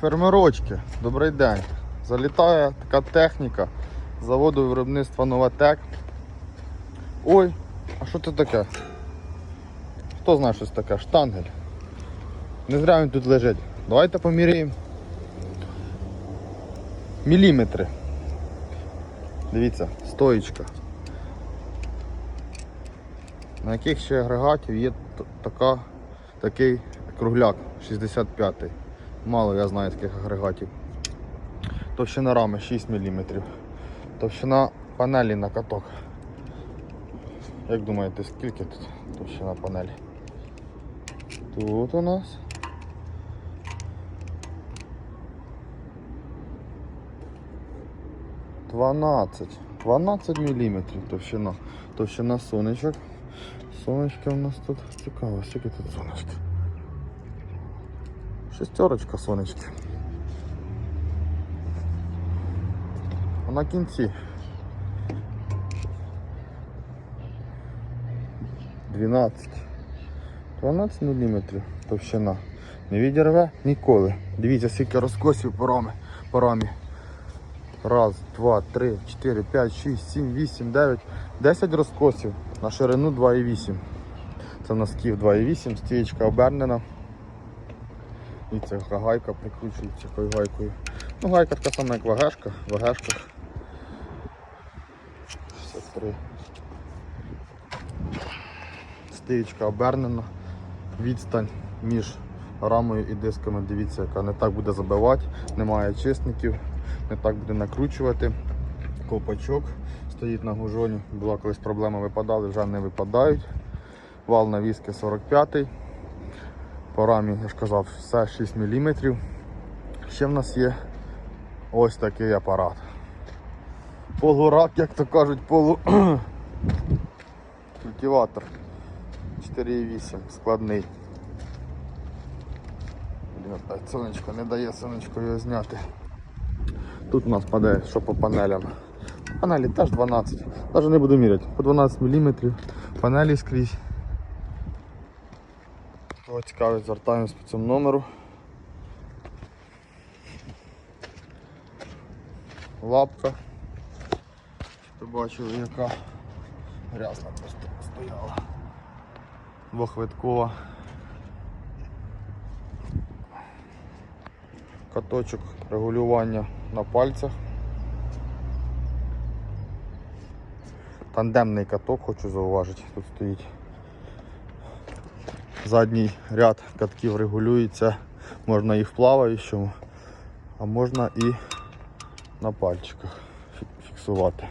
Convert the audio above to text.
Фермерочки, добрий день. Залітає така техніка заводу виробництва Новатек. Ой, а що це таке? Хто знає щось таке? Штангель. Не зря він тут лежить. Давайте поміряємо. Міліметри. Дивіться, стоїчка. На яких ще агрегатів є така, такий кругляк 65-й. Мало я знаю таких агрегатів. Товщина рами 6 мм. Товщина панелі на каток. Як думаєте, скільки тут товщина панелі? Тут у нас. Дванадцять. 12 мм товщина. Товщина сонечок. Сонечки у нас тут цікаво, скільки тут сонечки. Шестерочка сонечки. А на кінці 12. 12 мм товщина. Не відірве ніколи. Дивіться, скільки розкосів по рамі. Раз, два, три, чотири, п'ять, шість, сім, вісім, дев'ять, десять розкосів на ширину 2,8. Це в нас 2,8, стієчка обернена. І ця гайка прикручується такою гайкою. Ну, гайка така сама, як вагешка, в вагешках. 63. Стієчка обернена. Відстань між рамою і дисками, дивіться, яка не так буде забивати, немає чисників, не так буде накручувати. Копачок стоїть на гужоні. Була колись проблема, випадали, вже не випадають. Вал навіски 45 По рамі, я ж казав, все 6 мм. Ще в нас є ось такий апарат. Полурак, як то кажуть, полу культиватор 4,8 складний. Сонечко не дає сонечко його зняти. Тут у нас падає, що по панелям. Панелі теж 12. Навіть не буду міряти. По 12 мм. Панелі скрізь. Кого цікавить, звертаємось по цьому номеру. Лапка. Ви бачили, яка грязна просто стояла. Двохвиткова. Каточок регулювання на пальцях. Тандемний каток, хочу зауважити, тут стоїть. Задній ряд катків регулюється, можна і в плаваючому, а можна і на пальчиках фіксувати.